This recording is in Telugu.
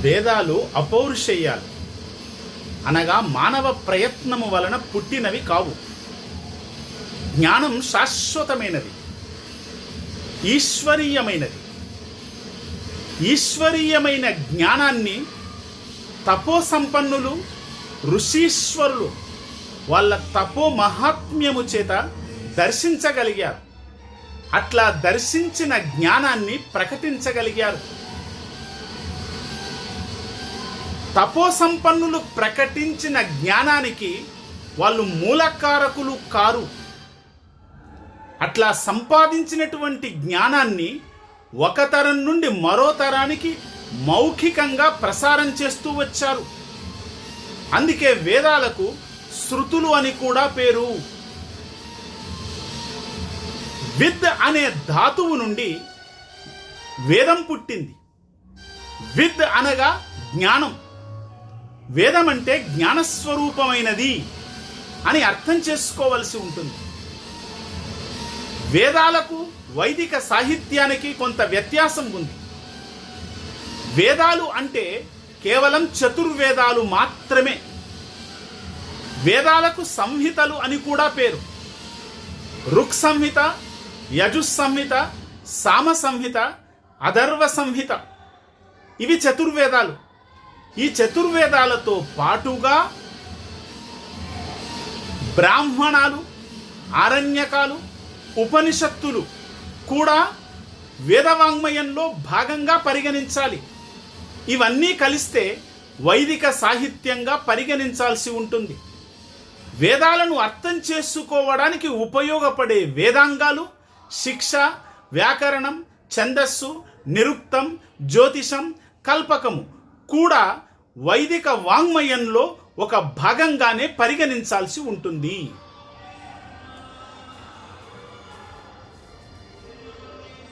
భేదాలు అపౌరుషేయాలు. అనగా మానవ ప్రయత్నము వలన పుట్టినవి కావు. జ్ఞానం శాశ్వతమైనది. ఈశ్వరీయమైనది. ఈశ్వరీయమైన జ్ఞానాన్ని తపో సంపన్నులు ఋషీశ్వరులు వాళ్ళ తపో మహాత్మ్యము చేత దర్శించగలిగారు. అట్లా దర్శించిన జ్ఞానాన్ని ప్రకటించగలిగారు. తపో సంపన్నులు ప్రకటించిన జ్ఞానానికి వాళ్ళు మూలకారకులు కారు. అట్లా సంపాదించినటువంటి జ్ఞానాన్ని ఒక తరం నుండి మరో తరానికి మౌఖికంగా ప్రసారం చేస్తూ వచ్చారు. అందుకే వేదాలకు శృతులు అని కూడా పేరు. విద్ అనే ధాతువు నుండి వేదం పుట్టింది. విద్ అనగా జ్ఞానం. వేదం అంటే జ్ఞానస్వరూపమైనది అని అర్థం చేసుకోవలసి ఉంటుంది. వేదాలకు వైదిక సాహిత్యానికి కొంత వ్యత్యాసం ఉంది. వేదాలు అంటే కేవలం చతుర్వేదాలు మాత్రమే. వేదాలకు సంహితలు అని కూడా పేరు. రుక్ సంహిత యజుస్ సంహిత సామ సంహిత అధర్వ సంహిత. ఇవి చతుర్వేదాలు. ఈ చతుర్వేదాలతో పాటుగా బ్రాహ్మణాలు ఆరణ్యకాలు ఉపనిషత్తులు కూడా వేదవాంగ్మయంలో భాగంగా పరిగణించాలి. ఇవన్నీ కలిస్తే వైదిక సాహిత్యంగా పరిగణించాల్సి ఉంటుంది. వేదాలను అర్థం చేసుకోవడానికి ఉపయోగపడే వేదాంగాలు శిక్ష వ్యాకరణం ఛందస్సు నిరుక్తం జ్యోతిషం కల్పకము కూడా వైదిక వాంగ్మయంలో ఒక భాగంగానే పరిగణించాల్సి ఉంటుంది.